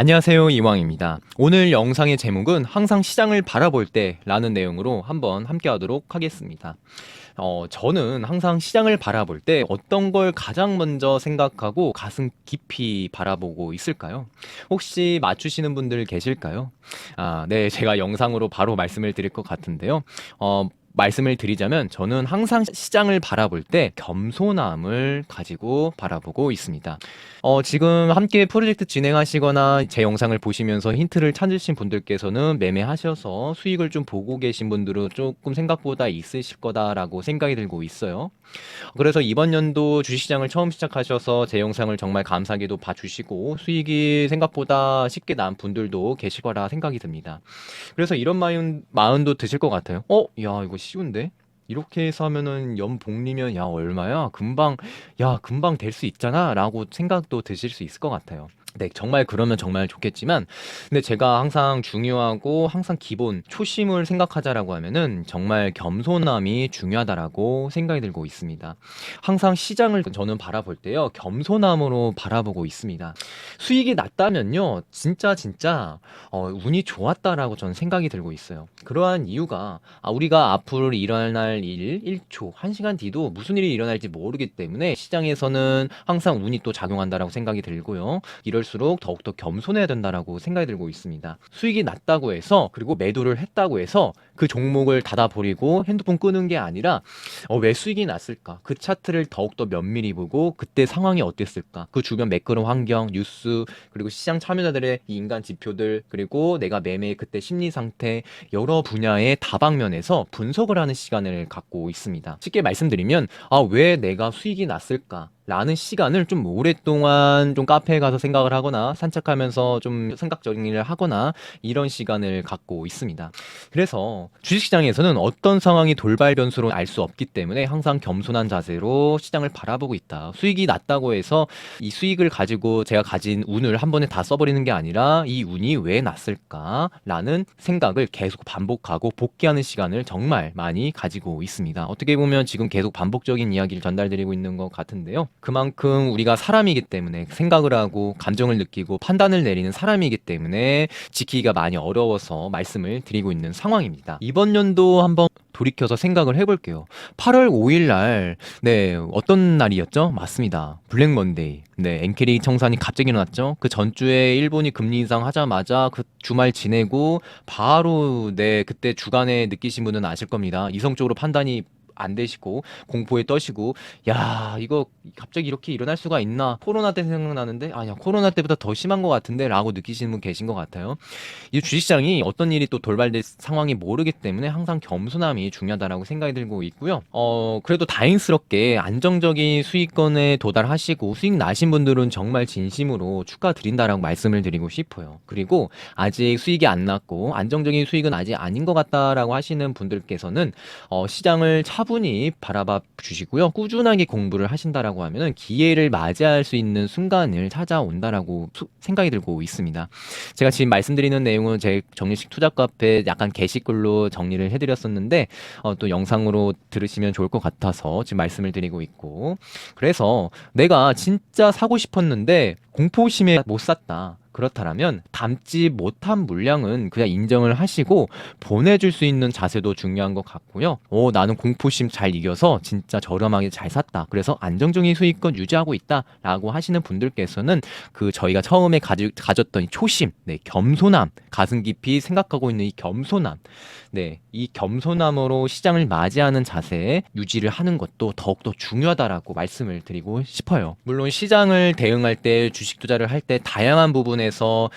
안녕하세요 이왕입니다. 오늘 영상의 제목은 항상 시장을 바라볼 때 라는 내용으로 한번 함께 하도록 하겠습니다. 어, 저는 항상 시장을 바라볼 때 어떤 걸 가장 먼저 생각하고 가슴 깊이 바라보고 있을까요? 혹시 맞추시는 분들 계실까요? 아, 네, 제가 영상으로 바로 말씀을 드릴 것 같은데요. 어, 말씀을 드리자면 저는 항상 시장을 바라볼 때 겸손함을 가지고 바라보고 있습니다. 어, 지금 함께 프로젝트 진행하시거나 제 영상을 보시면서 힌트를 찾으신 분들께서는 매매하셔서 수익을 좀 보고 계신 분들은 조금 생각보다 있으실 거다라고 생각이 들고 있어요. 그래서 이번 연도 주식시장을 처음 시작하셔서 제 영상을 정말 감사하게도 봐주시고 수익이 생각보다 쉽게 난 분들도 계실 거라 생각이 듭니다. 그래서 이런 마음, 마음도 드실 것 같아요. 어? 야, 이거 쉬운데? 이렇게 해서 하면은 연복리면 야, 얼마야? 금방, 야, 금방 될 수 있잖아? 라고 생각도 드실 수 있을 것 같아요. 네, 정말 그러면 정말 좋겠지만, 근데 제가 항상 중요하고 항상 기본, 초심을 생각하자라고 하면은 정말 겸손함이 중요하다라고 생각이 들고 있습니다. 항상 시장을 저는 바라볼 때요, 겸손함으로 바라보고 있습니다. 수익이 낮다면요, 진짜 진짜 어, 운이 좋았다라고 저는 생각이 들고 있어요. 그러한 이유가 아, 우리가 앞으로 일어날 일 1초, 1시간 뒤도 무슨 일이 일어날지 모르기 때문에 시장에서는 항상 운이 또 작용한다라고 생각이 들고요. 이럴 수록 더욱더 겸손해야 된다라고 생각이 들고 있습니다. 수익이 낮다고 해서 그리고 매도를 했다고 해서 그 종목을 닫아버리고 핸드폰 끄는 게 아니라 어, 왜 수익이 났을까? 그 차트를 더욱더 면밀히 보고 그때 상황이 어땠을까? 그 주변 매크로 환경, 뉴스, 그리고 시장 참여자들의 이 인간 지표들, 그리고 내가 매매 그때 심리 상태, 여러 분야의 다방면에서 분석을 하는 시간을 갖고 있습니다. 쉽게 말씀드리면, 아, 왜 내가 수익이 났을까? 라는 시간을 좀 오랫동안 좀 카페에 가서 생각을 하거나 산책하면서 좀 생각 정리를 하거나 이런 시간을 갖고 있습니다. 그래서 주식시장에서는 어떤 상황이 돌발 변수로 알 수 없기 때문에 항상 겸손한 자세로 시장을 바라보고 있다. 수익이 낮다고 해서 이 수익을 가지고 제가 가진 운을 한 번에 다 써버리는 게 아니라 이 운이 왜 났을까라는 생각을 계속 반복하고 복귀하는 시간을 정말 많이 가지고 있습니다. 어떻게 보면 지금 계속 반복적인 이야기를 전달드리고 있는 것 같은데요. 그만큼 우리가 사람이기 때문에 생각을 하고 감정을 느끼고 판단을 내리는 사람이기 때문에 지키기가 많이 어려워서 말씀을 드리고 있는 상황입니다. 이번 연도 한번 돌이켜서 생각을 해볼게요. 8월 5일 날, 네, 어떤 날이었죠? 맞습니다. 블랙 먼데이. 네, 엔케리 청산이 갑자기 일어났죠. 그 전주에 일본이 금리 인상 하자마자 그 주말 지내고 바로 네, 그때 주간에 느끼신 분은 아실 겁니다. 이성적으로 판단이 안 되시고 공포에 떠시고 야 이거 갑자기 이렇게 일어날 수가 있나? 코로나 때 생각나는데? 아니야 코로나 때보다 더 심한 것 같은데? 라고 느끼시는 분 계신 것 같아요. 이 주식시장이 어떤 일이 또 돌발될 상황이 모르기 때문에 항상 겸손함이 중요하다라고 생각이 들고 있고요. 어 그래도 다행스럽게 안정적인 수익권에 도달하시고 수익 나신 분들은 정말 진심으로 축하드린다라고 말씀을 드리고 싶어요. 그리고 아직 수익이 안 났고 안정적인 수익은 아직 아닌 것 같다라고 하시는 분들께서는 어 시장을 차분 히 바라봐 주시고요. 꾸준하게 공부를 하신다라고 하면은 기회를 맞이할 수 있는 순간을 찾아온다라고 수- 생각이 들고 있습니다. 제가 지금 말씀드리는 내용은 제 정리식 투자 카페 약간 게시글로 정리를 해드렸었는데 어, 또 영상으로 들으시면 좋을 것 같아서 지금 말씀을 드리고 있고 그래서 내가 진짜 사고 싶었는데 공포심에 못 샀다. 그렇다면 담지 못한 물량은 그냥 인정을 하시고 보내줄 수 있는 자세도 중요한 것 같고요. 오, 나는 공포심 잘 이겨서 진짜 저렴하게 잘 샀다. 그래서 안정적인 수익권 유지하고 있다 라고 하시는 분들께서는 그 저희가 처음에 가지, 가졌던 이 초심, 네, 겸손함, 가슴 깊이 생각하고 있는 이 겸손함, 네, 이 겸손함으로 시장을 맞이하는 자세 유지를 하는 것도 더욱더 중요하다라고 말씀을 드리고 싶어요. 물론 시장을 대응할 때 주식 투자를 할 때 다양한 부분에 서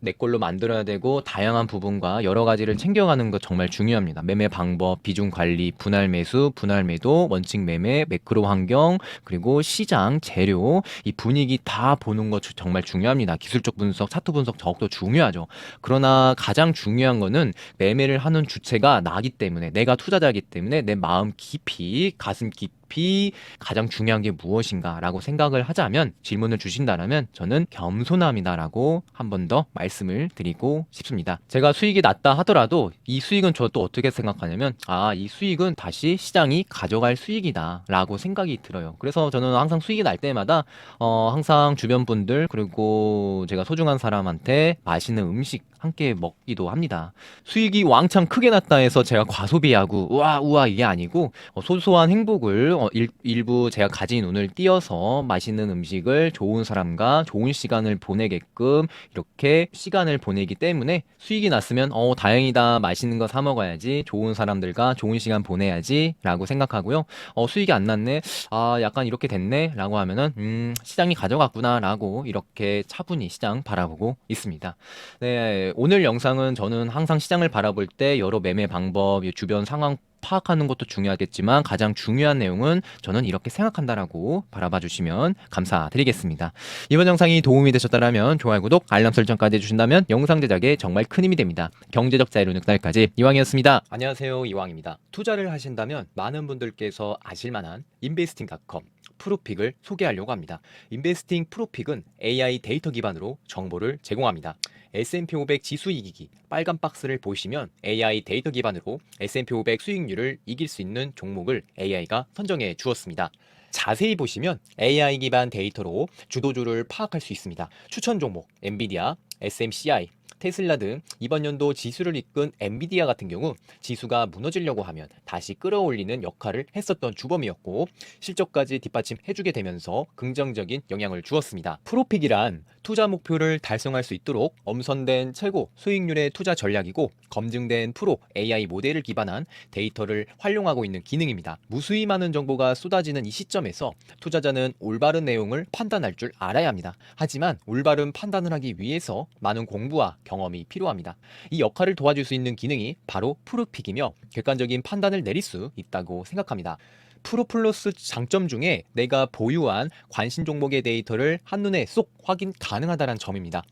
내 걸로 만들어야 되고 다양한 부분과 여러 가지를 챙겨가는 것 정말 중요합니다. 매매 방법, 비중 관리, 분할 매수, 분할 매도, 원칙 매매, 매크로 환경, 그리고 시장, 재료, 이 분위기 다 보는 것 주- 정말 중요합니다. 기술적 분석, 차트 분석 더욱더 중요하죠. 그러나 가장 중요한 거는 매매를 하는 주체가 나기 때문에 내가 투자자이기 때문에 내 마음 깊이 가슴 깊이 어차피 가장 중요한 게 무엇인가라고 생각을 하자면 질문을 주신다라면 저는 겸손함이다라고 한 번 더 말씀을 드리고 싶습니다. 제가 수익이 낮다 하더라도 이 수익은 저 또 어떻게 생각하냐면 아, 이 수익은 다시 시장이 가져갈 수익이다라고 생각이 들어요. 그래서 저는 항상 수익이 날 때마다 어, 항상 주변 분들 그리고 제가 소중한 사람한테 맛있는 음식 함께 먹기도 합니다. 수익이 왕창 크게 났다 해서 제가 과소비하고 우와 우와 이게 아니고 어, 소소한 행복을 어, 일, 일부 제가 가진 운을 띄어서 맛있는 음식을 좋은 사람과 좋은 시간을 보내게끔 이렇게 시간을 보내기 때문에 수익이 났으면 어 다행이다 맛있는 거 사 먹어야지 좋은 사람들과 좋은 시간 보내야지라고 생각하고요. 어 수익이 안 났네 아 약간 이렇게 됐네라고 하면은 음 시장이 가져갔구나라고 이렇게 차분히 시장 바라보고 있습니다. 네, 오늘 영상은 저는 항상 시장을 바라볼 때 여러 매매 방법, 이 주변 상황 파악하는 것도 중요하겠지만 가장 중요한 내용은 저는 이렇게 생각한다라고 바라봐 주시면 감사드리겠습니다. 이번 영상이 도움이 되셨다면 좋아요, 구독, 알람 설정까지 해주신다면 영상 제작에 정말 큰 힘이 됩니다. 경제적 자유로 늑날까지 이왕이었습니다. 안녕하세요, 이왕입니다. 투자를 하신다면 많은 분들께서 아실만한 인베스팅닷컴 프로픽을 소개하려고 합니다. 인베스팅 프로픽은 AI 데이터 기반으로 정보를 제공합니다. S&P 500 지수 이기기 빨간 박스를 보시면 AI 데이터 기반으로 S&P 500 수익률을 이길 수 있는 종목을 AI가 선정해 주었습니다. 자세히 보시면 AI 기반 데이터로 주도주를 파악할 수 있습니다. 추천 종목 엔비디아, SMCI, 테슬라 등 이번 연도 지수를 이끈 엔비디아 같은 경우 지수가 무너지려고 하면 다시 끌어올리는 역할을 했었던 주범이었고 실적까지 뒷받침해주게 되면서 긍정적인 영향을 주었습니다. 프로픽이란 투자 목표를 달성할 수 있도록 엄선된 최고 수익률의 투자 전략이고 검증된 프로 AI 모델을 기반한 데이터를 활용하고 있는 기능입니다. 무수히 많은 정보가 쏟아지는 이 시점에서 투자자는 올바른 내용을 판단할 줄 알아야 합니다. 하지만 올바른 판단을 하기 위해서 많은 공부와 경험이 필요합니다. 이 역할을 도와줄 수 있는 기능이 바로 프로픽이며 객관적인 판단을 내릴 수 있다고 생각합니다. 프로플러스 장점 중에 내가 보유한 관심 종목의 데이터를 한눈에 쏙 확인 가능하다는 점입니다.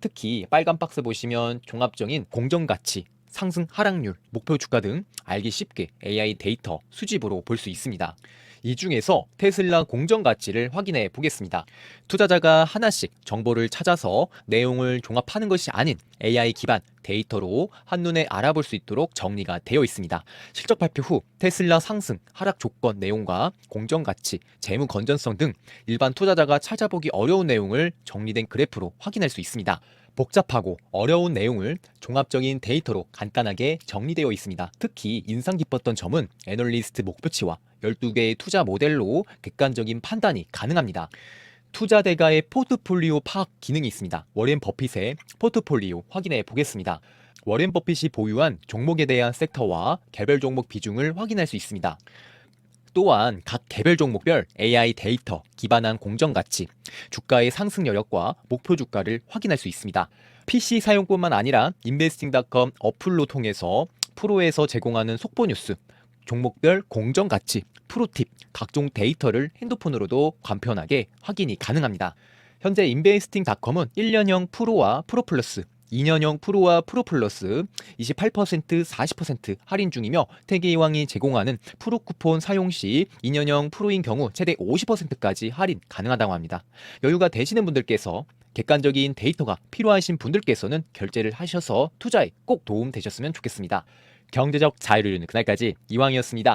특히 빨간 박스 보시면 종합적인 공정 가치, 상승 하락률, 목표 주가 등 알기 쉽게 AI 데이터 수집으로 볼 수 있습니다. 이 중에서 테슬라 공정 가치를 확인해 보겠습니다. 투자자가 하나씩 정보를 찾아서 내용을 종합하는 것이 아닌 AI 기반 데이터로 한눈에 알아볼 수 있도록 정리가 되어 있습니다. 실적 발표 후 테슬라 상승, 하락 조건 내용과 공정 가치, 재무 건전성 등 일반 투자자가 찾아보기 어려운 내용을 정리된 그래프로 확인할 수 있습니다. 복잡하고 어려운 내용을 종합적인 데이터로 간단하게 정리되어 있습니다. 특히 인상 깊었던 점은 애널리스트 목표치와 12개의 투자 모델로 객관적인 판단이 가능합니다. 투자 대가의 포트폴리오 파악 기능이 있습니다. 워렌 버핏의 포트폴리오 확인해 보겠습니다. 워렌 버핏이 보유한 종목에 대한 섹터와 개별 종목 비중을 확인할 수 있습니다. 또한 각 개별 종목별 AI 데이터 기반한 공정 가치, 주가의 상승 여력과 목표 주가를 확인할 수 있습니다. PC 사용뿐만 아니라 인베스팅닷컴 어플로 통해서 프로에서 제공하는 속보 뉴스, 종목별 공정 가치, 프로팁, 각종 데이터를 핸드폰으로도 간편하게 확인이 가능합니다. 현재 인베스팅닷컴은 1년형 프로와 프로 플러스 2년형 프로와 프로 플러스 28% 40% 할인 중이며 태계이왕이 제공하는 프로 쿠폰 사용 시 2년형 프로인 경우 최대 50%까지 할인 가능하다고 합니다. 여유가 되시는 분들께서 객관적인 데이터가 필요하신 분들께서는 결제를 하셔서 투자에 꼭 도움 되셨으면 좋겠습니다. 경제적 자유를 이루는 그날까지 이왕이었습니다.